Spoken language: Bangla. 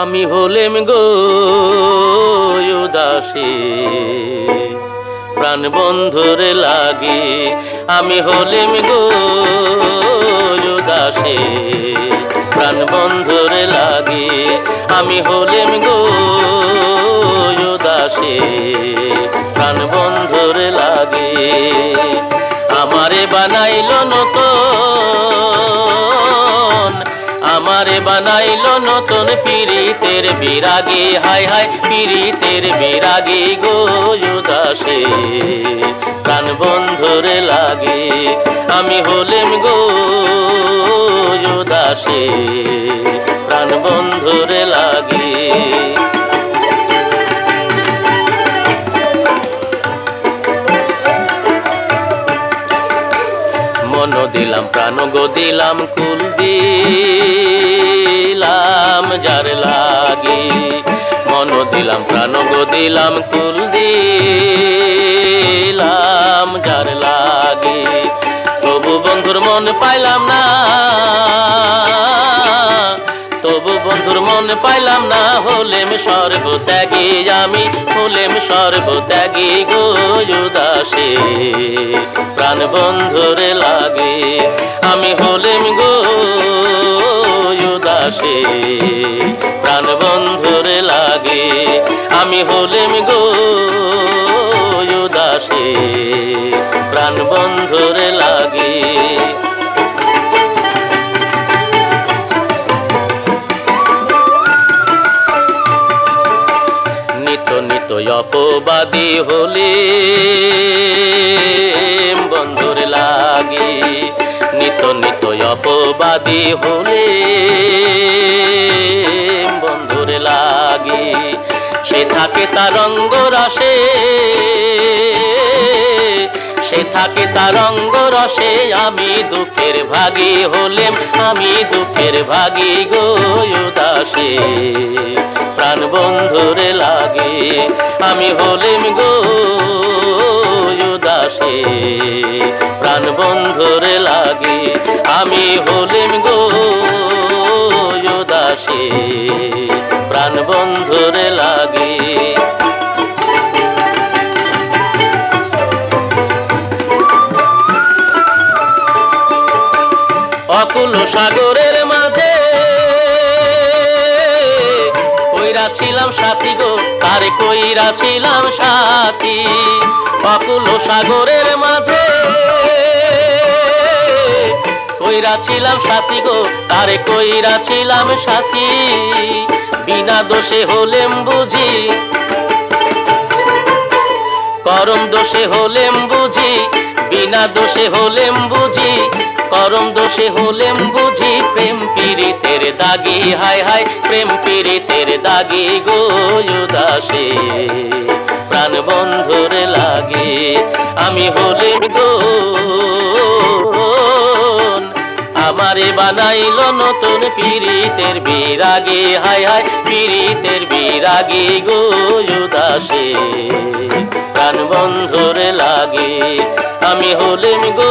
আমি হলেম গো উদাসী। প্রাণ বন্ধুরে লাগে আমি হলেম গো উদাসী। প্রাণ বন্ধুরে লাগে আমি হলেম গো উদাসী। প্রাণ বন্ধুরে লাগে আমারে বানাইল নতুন আমারে বানাইল নতুন পীড়িতের বিরাগী। হাই হাই, পীড়িতের বিরাগে গো উদাসে প্রাণ বন্ধুরে লাগে, আমি হলেম গো উদাসে প্রাণ বন্ধুরে লাগে। মন দিলাম প্রাণ গো দিলাম কুল দিলাম যার লাগে। মন দিলাম, প্রাণ গো দিলাম কুল দিলাম যার লাগে। তবু বন্ধুর মন পাইলাম না, তবু বন্ধুর মন পাইলাম না, হলেম সর্বত্যাগী আমি, হলেম সর্বত্যাগী গো উদাসে প্রাণ বন্ধুরে লাগে, আমি হলেম গো আমি হলেম গো উদাসে, প্রাণ বন্ধুরে লাগে। নিত নিত অপবাদী হলে বন্ধুর লাগে। নিত নিত অপবাদী হলে থাকে তার রঙ্গ রসে। সে থাকে তার রঙ্গ রসে, আমি দুঃখের ভাগী হলেম, আমি দুঃখের ভাগী গো উদাসে। প্রাণ বন্ধুরে লাগে, আমি হলেম গো উদাসে। প্রাণ বন্ধুরে লাগে, আমি হলেম গো উদাসে। ছিলাম সাথী গো আরে কইরা ছিলাম সাথী? অকুল সাগরের মাঝে। কইরা ছিলাম সাথী গো তারে কইরা ছিলাম সাথী? বিনা দোষে হলেম বুঝি। করম দোষে হলেম বুঝি, বিনা দোষে হলেম বুঝি। করম দোষে হলেম বুঝি প্রেম পীড়িতের দাগি, হায় হায়, প্রেম পীড়িতের দাগি গো প্রাণ বন্ধুরে লাগে, আমি হলেম গো। আমারে বানাইল নতুন পীড়িতের বিরাগে, হায় হায়, পীড়িতের বিরাগে গো উদাসে। প্রাণ বন্ধুরে লাগে, আমি হলেম গো।